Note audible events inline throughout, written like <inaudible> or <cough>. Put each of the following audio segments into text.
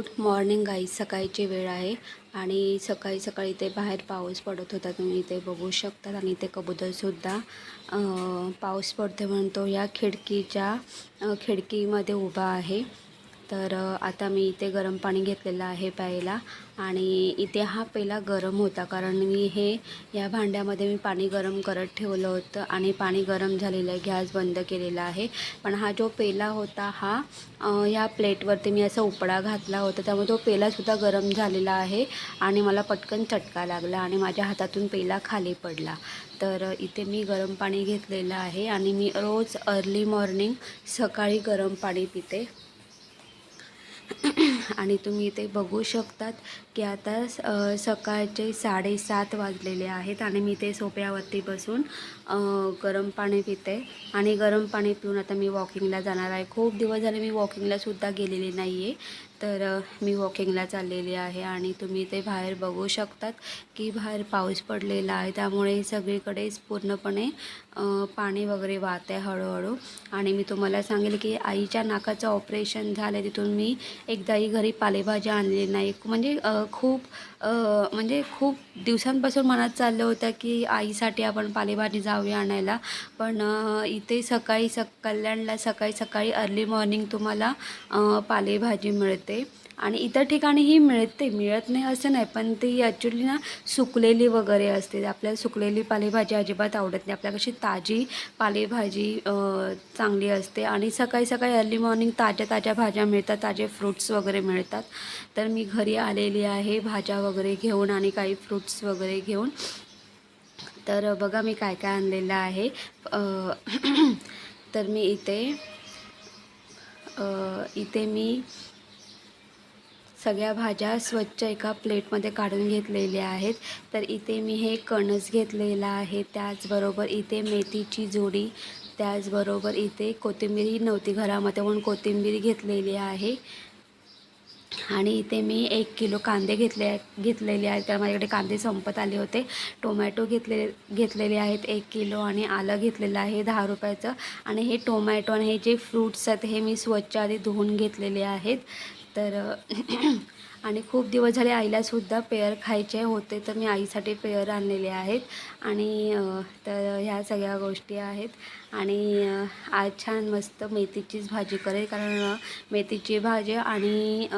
Good morning गाई सकाळची वेळ आहे आणि सकाळी सकाळी ते बाहेर पाऊस पडत होता तुम्ही इथे बघू शकता आणि ते कबूतरसुद्धा पाऊस पडते म्हणतो या खिडकीच्या खिडकीमध्ये उभा आहे. तर आता मी इथे गरम पाणी घेतलेलं आहे प्यायला आणि इथे हा पहिला गरम होता कारण मी हे या भांड्यामध्ये मी पाणी गरम करत ठेवलं होतं आणि पाणी गरम झालेलं आहे गॅस बंद केलेला आहे. पण हा जो पेला होता हा या प्लेटवरती मी असा उपडा घातला होता त्यामुळे तो पेलासुद्धा गरम झालेला आहे आणि मला पटकन चटका लागला आणि माझ्या हातातून पेला खाली पडला. तर इथे मी गरम पाणी घेतलेलं आहे आणि मी रोज अर्ली मॉर्निंग सकाळी गरम पाणी पिते. आणि तुम्ही इथे बघू शकतात की आता सकाळचे साडेसात वाजलेले आहेत आणि मी ते सोप्यावरती बसून गरम पाणी पिते. आणि गरम पाणी पिऊन आता मी वॉकिंगला जाणार आहे. खूप दिवस झाले मी वॉकिंगलासुद्धा गेलेले नाही आहे तर मी वॉकिंगला चाललेली आहे आणि तुम्ही ते बाहेर बघू शकतात की बाहेर पाऊस पडलेला आहे. त्यामुळे सगळीकडेच पूर्णपणे पाणी वगैरे वाहत आहे हळूहळू. आणि मी तुम्हाला सांगेल की आईच्या नाकाचं ऑपरेशन झालं तिथून मी एकदाही घरी पालेभाज्या आणली नाही. म्हणजे खूप म्हणजे खूप दिवसांपासून मनात चाललं होतं की आईसाठी आपण पालेभाजी जाऊया आणायला. पण इथे सकाळी सक कल्याणला सकाळी सकाळी अर्ली मॉर्निंग तुम्हाला पालेभाजी मिळते. आणि इतर ठिकाणी ही मिळते मिळत नाही असं नाही पण ती ॲक्च्युली ना सुकलेली वगैरे असते. आपल्याला सुकलेली पालेभाजी अजिबात आवडत नाही. आपल्या कशी ताजी पालेभाजी चांगली असते. आणि सकाळी सकाळी अर्ली मॉर्निंग ताज्या ताज्या भाज्या मिळतात ताजे फ्रुट्स वगैरे मिळतात. तर मी घरी आलेली आहे भाज्या वगैरे घेऊन आणि काही फ्रुट्स वगैरे घेऊन. तर बघा मी काय काय आणलेलं आहे. <clears throat> तर मी इथे इथे मी सगळ्या भाज्या स्वच्छ एका प्लेटमध्ये काढून घेतलेल्या आहेत. तर इथे मी हे कणस घेतलेलं आहे. त्याचबरोबर इथे मेथीची जोडी त्याचबरोबर इथे कोथिंबीर नव्हती घरामध्ये म्हणून कोथिंबीर घेतलेली आहे. आणि इथे मी एक किलो कांदे घेतले घेतलेले आहेत. कारण माझ्याकडे कांदे संपत आले होते. टोमॅटो घेतले घेतलेले आहेत एक किलो आणि आलं घेतलेलं आहे दहा रुपयाचं. आणि हे टोमॅटो आणि हे जे फ्रूट्स आहेत हे मी स्वच्छ आधी धुवून घेतलेले आहेत. तर <clears throat> आणि खूप दिवस झाले आईलासुद्धा पेयर खायचे होते तर मी आईसाठी पेयर आणलेले आहेत. आणि तर ह्या सगळ्या गोष्टी आहेत. आणि आज छान मस्त मेथीचीच भाजी करेल कारण मेथीची भाजी आणि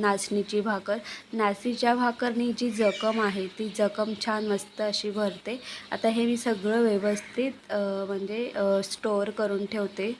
नाचणीची भाकर. नाचणीच्या भाकरनी जी जखम आहे ती जखम छान मस्त अशी भरते. आता हे मी सगळं व्यवस्थित म्हणजे स्टोअर करून ठेवते.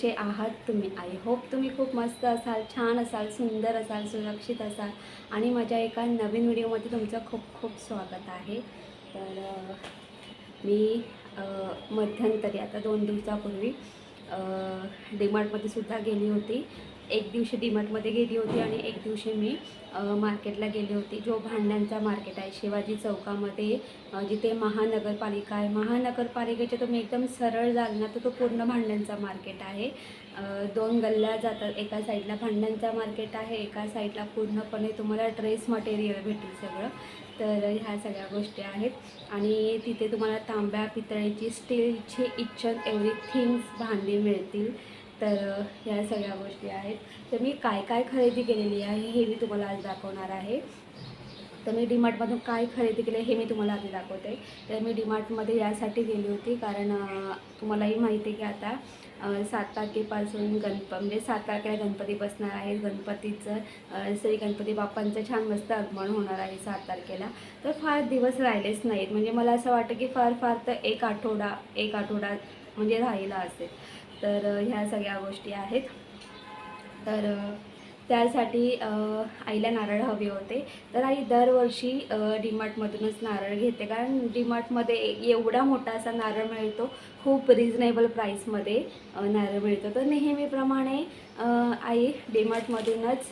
कसे आहात तुम्ही. आय होप तुम्ही खूप मस्त असाल छान असाल सुंदर असाल सुरक्षित असाल. आणि माझ्या एका नवीन व्हिडिओमध्ये तुमचं खूप खूप स्वागत आहे. तर मी मध्यंतरी आता दोन दिवसापूर्वी डीमार्टमध्ये सुद्धा गेली होती. एक दिवशी डीमार्टमध्ये गेली होती आणि एक दिवशी मी मार्केटला गेली होती. जो भांड्यांचा मार्केट आहे शिवाजी चौकामध्ये जिथे महानगरपालिका आहे. महानगरपालिकेच्या तुम्ही एकदम सरळ जाल ना तर तो पूर्ण भांड्यांचा मार्केट आहे. दोन गल्ल्या जातात. एका साईडला भांड्यांचा मार्केट आहे एका साईडला पूर्णपणे तुम्हाला ड्रेस मटेरियल भेटेल सगळं. तर ह्या सगळ्या गोष्टी आहेत. आणि तिथे तुम्हाला तांब्या पितळेची स्टीलची इच्छन एव्हरीथिंग्स भांडी मिळतील. तर ह्या सगळ्या गोष्टी आहेत. तर मी काय काय खरेदी केलेली आहे हे मी तुम्हाला आज दाखवणार आहे. तर मी डीमार्टमधून काय खरेदी केलं हे मी तुम्हाला आधी दाखवते. तर मी डीमार्टमध्ये यासाठी गेली होती कारण तुम्हालाही माहिती आहे की आता सात तारखेपासून गणप म्हणजे सात तारखेला गणपती बसणार आहे. गणपतीचं श्री गणपती बाप्पांचं छान मस्त आगमन होणार आहे सात तारखेला. तर फार दिवस राहिलेच नाहीत. म्हणजे मला असं वाटतं की फार फार तर एक आठवडा एक आठवडा म्हणजे राहिला असेल. तर ह्या सगळ्या गोष्टी आहेत. तर त्यासाठी आईला नारळ हवे होते. तर आई दरवर्षी डीमार्टमधूनच नारळ घेते. कारण डीमार्टमध्ये एवढा मोठा असा नारळ मिळतो खूप रिजनेबल प्राईसमध्ये नारळ मिळतो. तर नेहमीप्रमाणे आई डीमार्टमधूनच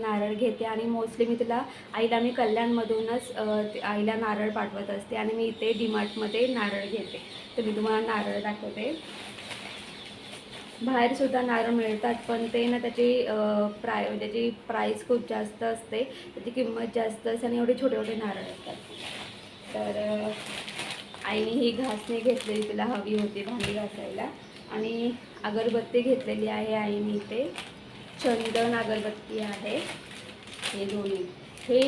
नारळ घेते. आणि मोस्टली मी तिला आईला मी कल्याणमधूनच आईला नारळ पाठवत असते. आणि मी इथे डीमार्टमध्ये नारळ घेते. तर मी तुम्हाला नारळ दाखवते. बाहेरसुद्धा नारळ मिळतात पण ते ना त्याची प्राय म्हणजे त्याची प्राईस खूप जास्त असते त्याची किंमत जास्त असते आणि एवढे छोटे छोटे नारळ असतात तर आईने ही घासणी घेतलेली तिला हवी होती भांडी घासायला. आणि अगरबत्ती घेतलेली आहे आईने इथे. चंदन अगरबत्ती आहे. हे दोन्ही. हे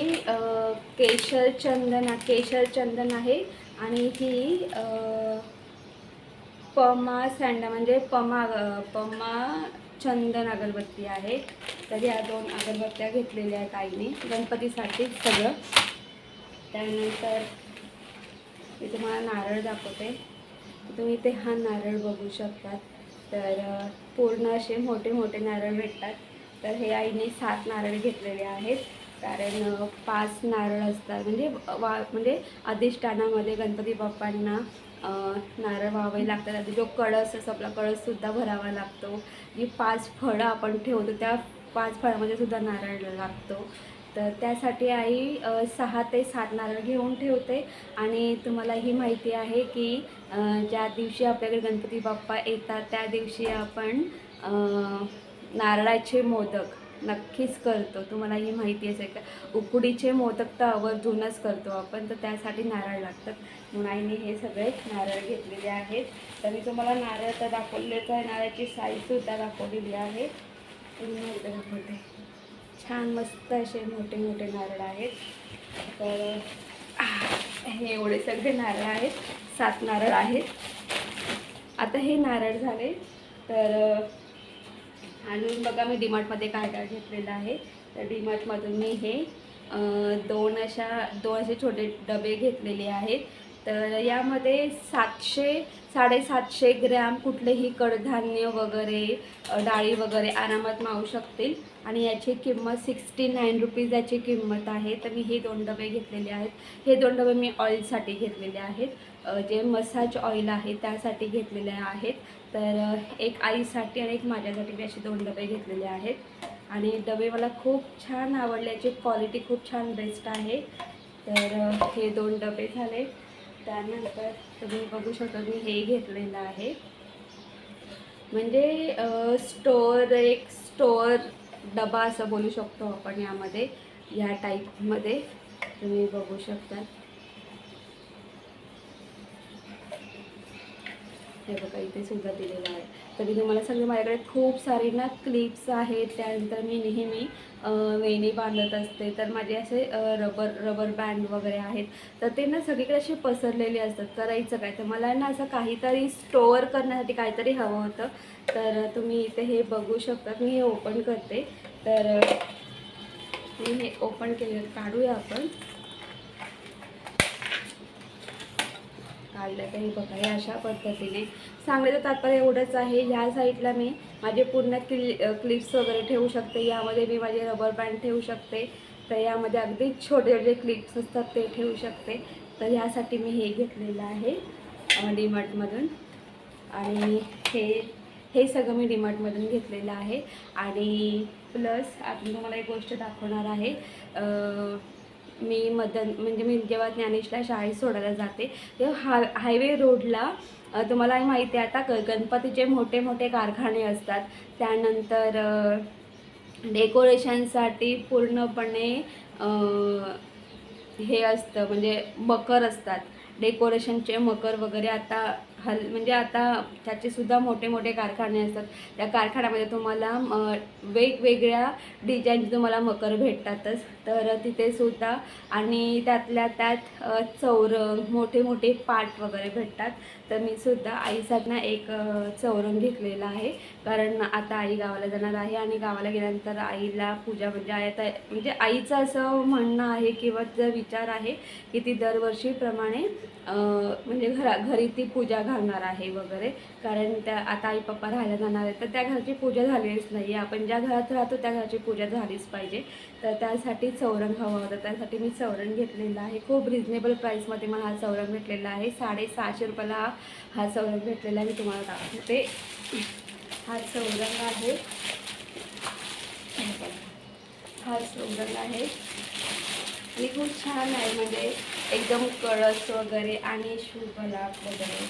केशर चंदन केशर चंदन आहे. आणि ही पमा सँडा म्हणजे पमा पमा चंदन अगरबत्ती आहे. तर या दोन अगरबत्त्या घेतलेल्या आहेत आईने गणपतीसाठीच सगळं. त्यानंतर मी तुम्हाला नारळ दाखवते. तुम्ही इथे हा नारळ बघू शकतात. तर पूर्ण असे मोठे मोठे नारळ भेटतात. तर हे आईने सात नारळ घेतलेले आहेत. कारण पाच नारळ असतात. म्हणजे वा म्हणजे अधिष्ठानामध्ये गणपती बाप्पांना नारळ व्हावे लागतात. आधी जो कळस असतो आपला कळससुद्धा भरावा लागतो. जी पाच फळं आपण ठेवतो त्या पाच फळामध्ये सुद्धा नारळ लागतो. तर त्यासाठी आई सहा ते सात नारळ घेऊन ठेवते. आणि तुम्हाला ही माहिती आहे की ज्या दिवशी आपल्याकडे गणपती बाप्पा येतात त्या दिवशी आपण नारळाचे मोदक नक्कीच करतो. तुम्हाला ही माहिती असेल का? उकडीचे मोदक तर आवर्जूनच करतो आपण तर त्यासाठी नारळ लागतात. म्हणून आईने हे सगळे नारळ घेतलेले आहेत. तर मी तुम्हाला नारळ तर दाखवलेच आहे. नारळाची साईजसुद्धा दाखवलेली आहे. पुन्हा एकदा दाखवते. छान मस्त असे मोठे मोठे नारळ आहेत. तर हे एवढे सगळे नारळ आहेत. सात नारळ आहेत. आता हे नारळ झाले. तर आणि बघा मी डीमार्टमध्ये काय काय घेतलेलं आहे. तर डीमार्टमधून मी हे दोन अशा दोन असे छोटे डबे घेतलेले आहेत. तर यामध्ये सातशे साडेसातशे ग्रॅम कुठलेही कडधान्य वगैरे डाळी वगैरे आरामात मावू शकतील. आणि याची किंमत सिक्स्टी नाईन रुपीज याची किंमत आहे. तर मी हे दोन डबे घेतलेले आहेत. हे दोन डबे मी ऑइलसाठी घेतलेले आहेत. जे मसाज ऑइल आहे त्यासाठी घेतलेले आहेत. तर एक आईसाठी आणि एक माझ्यासाठी मी असे दोन डबे घेतलेले आहेत. आणि डबे मला खूप छान आवडले. याची क्वालिटी खूप छान बेस्ट आहे. तर हे दोन डबे झाले. त्यानंतर तुम्ही बघू शकता मी हे घेतलेलं आहे. म्हणजे स्टोअर एक स्टोअर डबा असं बोलू शकतो आपण यामध्ये या टाईपमध्ये तुम्ही बघू शकता. हे बघा इथे सुद्धा दिलेलं आहे. तरी तुम्हाला सांगते माझ्याकडे खूप सारी ना क्लिप्स आहेत. त्यानंतर मी नेहमी वेणी बांधत असते. तर माझे असे रबर रबर बँड वगैरे आहेत. तर ते ना सगळीकडे असे पसरलेले असतात. करायचं काय? तर मला ना असं काहीतरी स्टोअर करण्यासाठी काहीतरी हवं होतं. तर तुम्ही इथे हे बघू शकता. मी हे ओपन करते. तर मी हे ओपन केलं काढूया आपण. काढलं तर हे बघा हे अशा पद्धतीने. सांगण्याचं तात्पर्य एवढंच आहे. ह्या साईडला मी माझे पूर्ण क्लि क्लिप्स वगैरे ठेवू शकते. यामध्ये मी माझे रबर बँड ठेवू शकते. तर यामध्ये अगदी छोटे छोटे क्लिप्स असतात ते ठेवू शकते. तर यासाठी मी हे घेतलेलं आहे डीमार्टमधून. आणि हे हे सगळं मी डीमार्टमधून घेतलेलं आहे. आणि प्लस आपण तुम्हाला एक गोष्ट दाखवणार आहे. मी मदन म्हणजे मी जेव्हा ज्ञानेशला शाळेत सोडायला जाते तेव्हा हा हायवे रोडला तुम्हाला माहिती आहे आता ग गणपतीचे मोठे मोठे कारखाने असतात. त्यानंतर डेकोरेशनसाठी पूर्णपणे हे असतं म्हणजे मकर असतात. डेकोरेशनचे मकर वगैरे आता हल म्हणजे आता त्याचेसुद्धा मोठे मोठे कारखाने असतात. त्या कारखान्यामध्ये तुम्हाला वेगवेगळ्या डिझाईनचे तुम्हाला मकर भेटतातच. तर तिथे सुद्धा आणि त्यातल्या त्यात चौरंग मोठे मोठे पाट वगैरे भेटतात. तर मी सुद्धा आईसाठी एक चौरंग घेतलेला आहे. कारण आता आई गावाला जाणार आहे आणि गावाला गेल्यानंतर आईला पूजा म्हणजे आई आता म्हणजे आईचं असं म्हणणं आहे किंवा जर विचार आहे की ती दरवर्षीप्रमाणे म्हणजे घरा घरी ती पूजा घालणार आहे वगैरे. कारण त्या आता आई पप्पा राहायला जाणार आहे तर त्या घराची पूजा झालीच नाही आपण ज्या घरात राहतो त्या घराची पूजा झालीच पाहिजे. तर त्यासाठी चौरंग हवा होता. त्यासाठी मी चौरंग घेतलेला आहे. खूप रिजनेबल प्राईसमध्ये मला हा चौरंग भेटलेला आहे. साडेसहाशे रुपयाला हा हा चौरंग भेटलेला आहे. मी तुम्हाला दाखवते. हा चौरंग आहे. हा चौरंग आहे. आणि खूप छान आहे. म्हणजे एकदम कळस वगैरे आणि शुभलाभ वगैरे.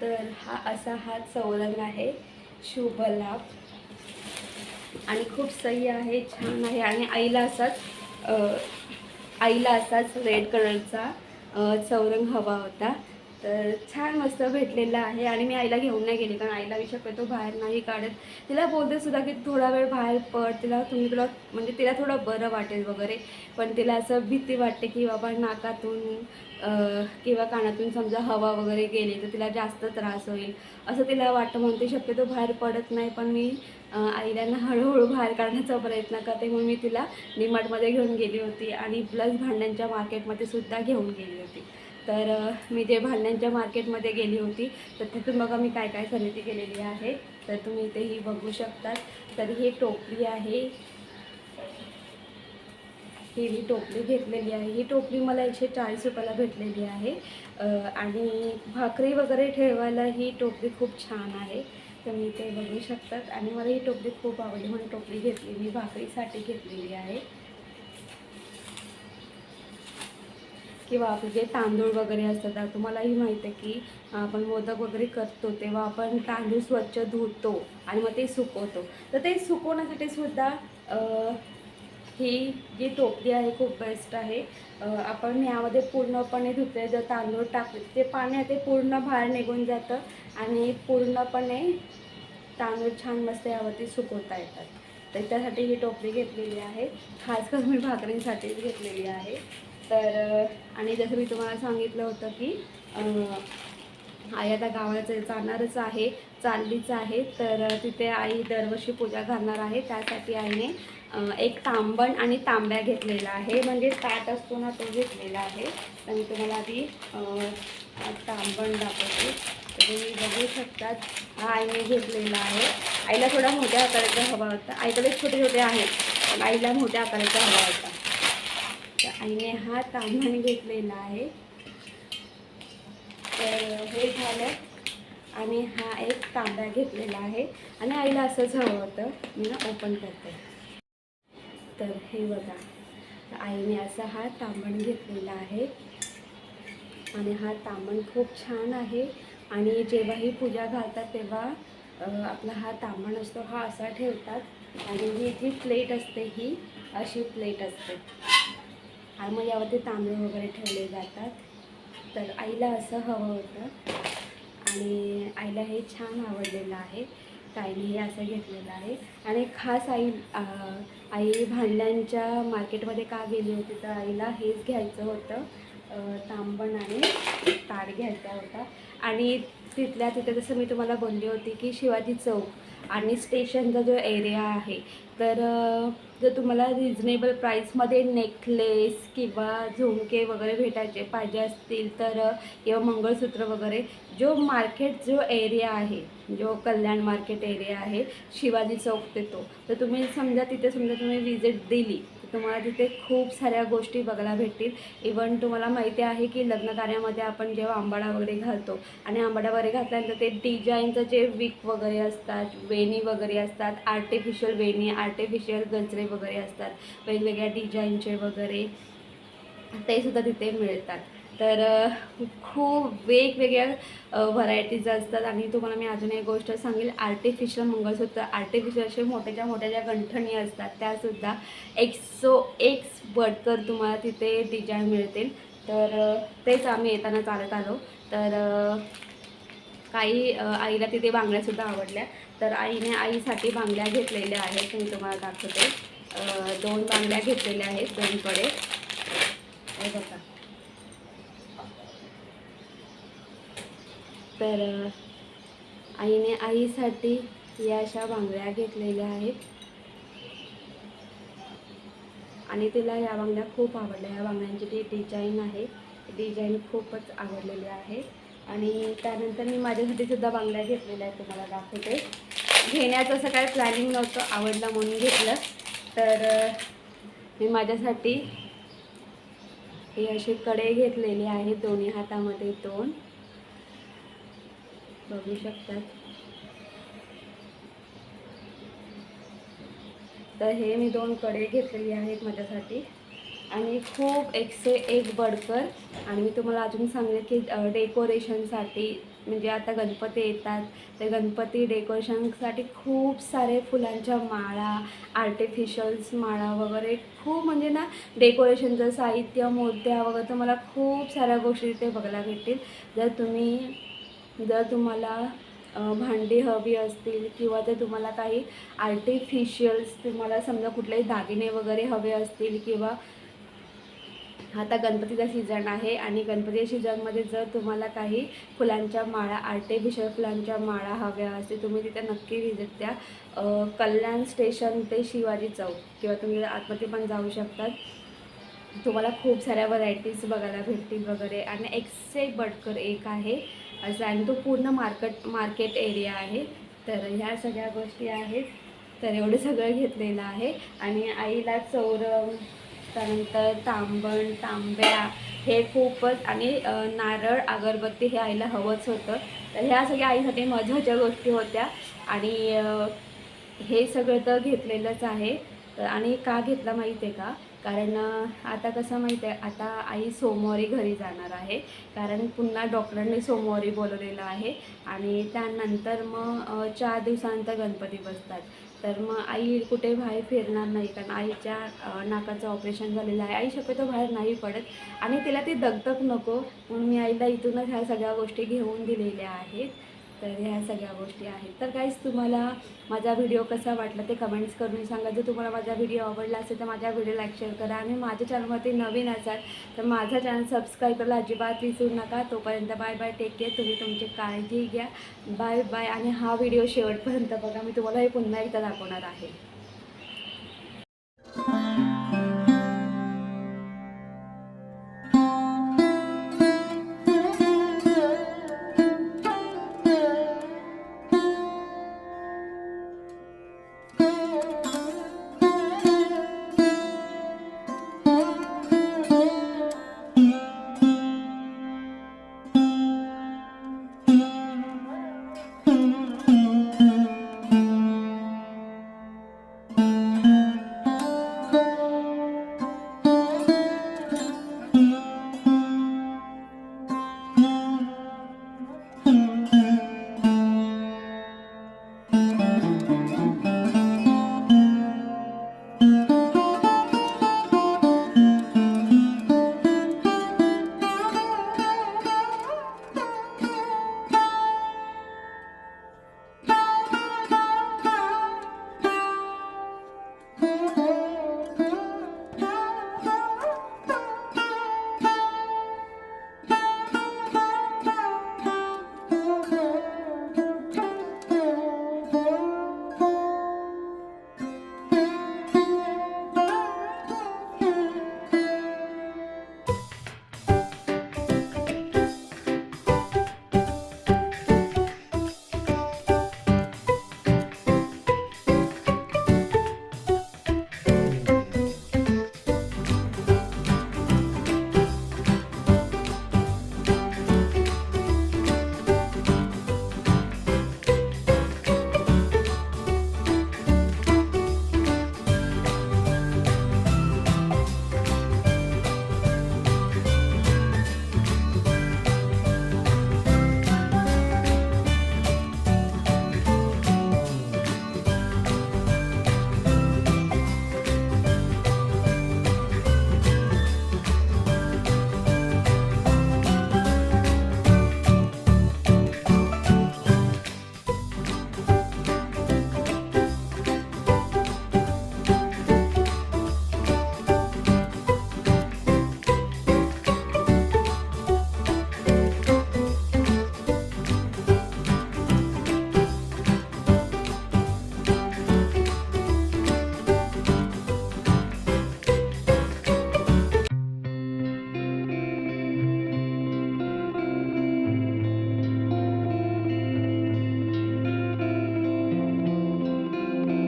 तर हा असा हा चौरंग आहे. शुभलाभ आणि खूप सही आहे छान आहे. आणि आईला असाच आईला असाच रेड कलरचा चौरंग हवा होता. तर छान मस्त भेटलेला आहे आणि मी आईला घेऊन नाही गेली कारण आईला मी शक्यतो बाहेर नाही काढत. तिला बोलते सुद्धा की थोडा वेळ बाहेर पड तिला तुम्ही तुला म्हणजे तिला थोडं बरं वाटेल वगैरे पण तिला असं भीती वाटते की बाबा नाकातून किंवा कानातून समजा हवा वगैरे गेली तर तिला जास्त त्रास होईल. असं तिला वाटतं म्हणून ती शक्यतो बाहेर पडत नाही पण मी आईला ना हळूहळू बाहेर काढण्याचा प्रयत्न करते म्हणून मी तिला डीमार्टमध्ये घेऊन गेली होती आणि प्लस भांड्यांच्या मार्केटमध्ये सुद्धा घेऊन गेली होती. तर मी जे भांड्यांच्या मार्केटमध्ये गेली होती तर तिथून बघा मी काय काय खरेदी केलेली आहे. तर तुम्ही इथेही बघू शकतात. तर ही टोपली आहे. ही मी टोपली घेतलेली आहे. ही टोपली मला एकशे चाळीस रुपयाला भेटलेली आहे. आणि भाकरी वगैरे ठेवायला ही टोपली खूप छान आहे. तर मी ते बघू शकतात. आणि मला ही टोपली खूप आवडली. म्हणून टोपली घेतली. मी भाकरीसाठी घेतलेली आहे. किंवा आपले जे तांदूळ वगैरे असतात तुम्हालाही माहीत आहे की आपण मोदक वगैरे करतो तेव्हा आपण तांदूळ स्वच्छ धुतो आणि मग ते सुकवतो. तर ते सुकवण्यासाठी सुद्धा ही जी टोपली आहे खूप बेस्ट आहे. आपण यामध्ये पूर्णपणे धुतले जर तांदूळ टाकले ते पाणी आहे ते पूर्ण बाहेर निघून जातं आणि पूर्णपणे तांदूळ छान मस्त यावरती सुकवता येतात. तर त्यासाठी ही टोपली घेतलेली आहे. खास करून मी भाकरींसाठीच घेतलेली आहे. तर आणि जसं मी तुम्हाला सांगितलं होतं की आई आता गावाचं जाणारच आहे चाललीच आहे. तर तिथे आई दरवर्षी पूजा घालणार आहे. त्यासाठी आईने एक तांबण आणि तांब्या घेतलेला आहे. म्हणजे ताट असतो ना तो घेतलेला आहे. तर मी तुम्हाला आधी तांबण दाखवते. तुम्ही बघू शकतात हा आईने घेतलेला आहे. आईला थोडा मोठ्या आकाराचा हवा होता. आईकडे छोटे छोटे आहेत पण आईला मोठ्या आकाराचा हवा होता. तर आईने हा तांबण घेतलेला आहे. तर हे झालं. आणि हा एक तांब्या घेतलेला आहे. आणि आईला असंच हवं होतं. मी ना ओपन करते. तर हे बघा. तर आईने असा हा तांबण घेतलेला आहे. आणि हा तांबण खूप छान आहे. आणि जेव्हाही पूजा घालतात तेव्हा आपला हा तांबण असतो हा असा ठेवतात. आणि ही जी प्लेट असते ही अशी प्लेट असते. आणि मग यावरती तांदूळ वगैरे ठेवले जातात. तर आईला असं हवं होतं. आणि आईला हे छान आवडलेलं आहे. ताईने हे असं घेतलेलं आहे. आणि खास आई आई भांड्यांच्या मार्केटमध्ये का गेली होती तर आईला हेच घ्यायचं होतं. तांबण आणि ताट घ्यायचा होता. आणि तिथल्या तिथे जसं मी तुम्हाला बोलली होती की शिवाजी चौक आणि स्टेशनचा जो एरिया आहे तर जर तुम्हाला रिजनेबल प्राईसमध्ये नेकलेस किंवा झुमके वगैरे भेटायचे पाहिजे असतील तर किंवा मंगळसूत्र वगैरे जो मार्केट जो एरिया आहे जो कल्याण मार्केट एरिया आहे शिवाजी चौक ते तो. तर तुम्ही समजा तिथे समजा तुम्ही विजिट दिली तर तुम्हाला तिथे खूप साऱ्या गोष्टी बघायला भेटतील. इवन तुम्हाला माहिती आहे की लग्न कार्यामध्ये आपण जेव्हा आंबाडा वगैरे घालतो आणि आंबाडा वगैरे घातल्यानंतर ते डिझाईनचं जे विक वगैरे असतात वेणी वगैरे असतात आर्टिफिशियल वेणी आर्टिफिशियल गजरे वगैरे असतात वेगवेगळ्या डिझाईनचे वगैरे ते सुद्धा तिथे मिळतात. तर खूप वेगवेगळ्या व्हरायटीज असतात आणि तुम्हाला मी अजून एक गोष्ट सांगेल. आर्टिफिशियल मंगळसूत्र आर्टिफिशियल असे मोठ्याच्या मोठ्या ज्या गंठणी असतात त्यासुद्धा एक्सो एक्स बडकर तुम्हाला तिथे डिझाईन मिळतील. तर तेच आम्ही येताना चालत आलो. तर काही आईला तिथे बांगड्यासुद्धा आवडल्या. तर आईने आईसाठी बांगड्या घेतलेल्या आहेत. मी तुम्हाला दाखवते. दोन बांगड्या घेतलेल्या आहेत दोनकडे बघा. तर आईने आईसाठी या अशा बांगड्या घेतलेल्या आहेत. आणि तिला या बांगड्या खूप आवडल्या. या बांगड्यांची जी डिझाईन आहे. डिझाईन खूपच आवडलेली आहे. आणि त्यानंतर मी माझ्यासाठी सुद्धा बांगड्या घेतलेल्या आहेत तुम्हाला दाखवते. घेण्याचं असं काय प्लॅनिंग नव्हतं आवडलं म्हणून घेतलं. तर मी माझ्यासाठी हे असे कडे घेतलेले आहेत दोन्ही हातामध्ये दोन. बघू शकतात. तर हे मी दोन कडे घेतलेली आहेत माझ्यासाठी. आणि खूप एकसे एक बडकर. आणि मी तुम्हाला अजून सांगेल की डेकोरेशनसाठी म्हणजे आता गणपती येतात तर गणपती डेकोरेशनसाठी खूप सारे फुलांच्या माळा आर्टिफिशल्स माळा वगैरे खूप म्हणजे ना डेकोरेशनचं साहित्य मूर्त्या वगैरे तर मला खूप साऱ्या गोष्टी तिथे बघायला भेटतील. जर तुम्ही जर तुम्हाला भांडी हवी असतील किंवा ते तुम्हाला काही आर्टिफिशियल्स तुम्हाला समजा कुठलेही दागिने वगैरे हवे असतील किंवा आता गणपतीचा सीझन आहे आणि गणपतीच्या सीझनमध्ये जर तुम्हाला काही फुलांच्या माळा आर्टिफिशियल फुलांच्या माळा हव्या असतील तुम्ही तिथे नक्की व्हिजिट द्या. कल्याण स्टेशन ते शिवाजी चौक किंवा तुम्ही आतमध्ये पण जाऊ शकतात. तुम्हाला खूप साऱ्या व्हरायटीज बघायला भेटतील वगैरे. आणि एक्से बटकर बडकर एक आहे. असं आणि तो पूर्ण मार्केट मार्केट एरिया आहे. तर ह्या सगळ्या गोष्टी आहेत. तर एवढं सगळं घेतलेलं आहे. आणि आईला चौरंग त्यानंतर तांबण तांब्या हे खूपच आणि नारळ अगरबत्ती हे आईला हवंच होतं. तर ह्या सगळ्या आईसाठी मजाच्या गोष्टी होत्या. आणि हे सगळं तर घेतलेलंच आहे. तर आणि का घेतला माहीत आहे का? कारण आता कसं माहीत आहे आता आई सोमवारी घरी जाणार आहे. कारण पुन्हा डॉक्टरांनी सोमवारी बोलवलेलं आहे आणि त्यानंतर मग चार दिवसानंतर गणपती बसतात. तर मग आई कुठे बाहेर फिरणार नाही कारण आईच्या नाकाचं ऑपरेशन झालेलं आहे. आई शक्यतो बाहेर नाही पडत आणि तिला ती दगदग नको म्हणून मी आईला इथूनच ह्या सगळ्या गोष्टी घेऊन दिलेल्या आहेत. तर ह्या सगळ्या गोष्टी आहेत. तर काहीच तुम्हाला माझा व्हिडिओ कसा वाटला ते कमेंट्स करून सांगा. जर तुम्हाला माझा व्हिडिओ आवडला असेल तर माझ्या व्हिडिओ लाईक शेअर करा. आणि माझ्या चॅनलमध्ये नवीन असाल तर माझा चॅनल सबस्क्राईब करायला अजिबात विसरू नका. तोपर्यंत बाय बाय टेक केअर तुम्ही तुमची काळजी घ्या. बाय बाय आणि हा व्हिडिओ शेवटपर्यंत बघा. मी तुम्हाला हे पुन्हा एकदा दाखवणार आहे.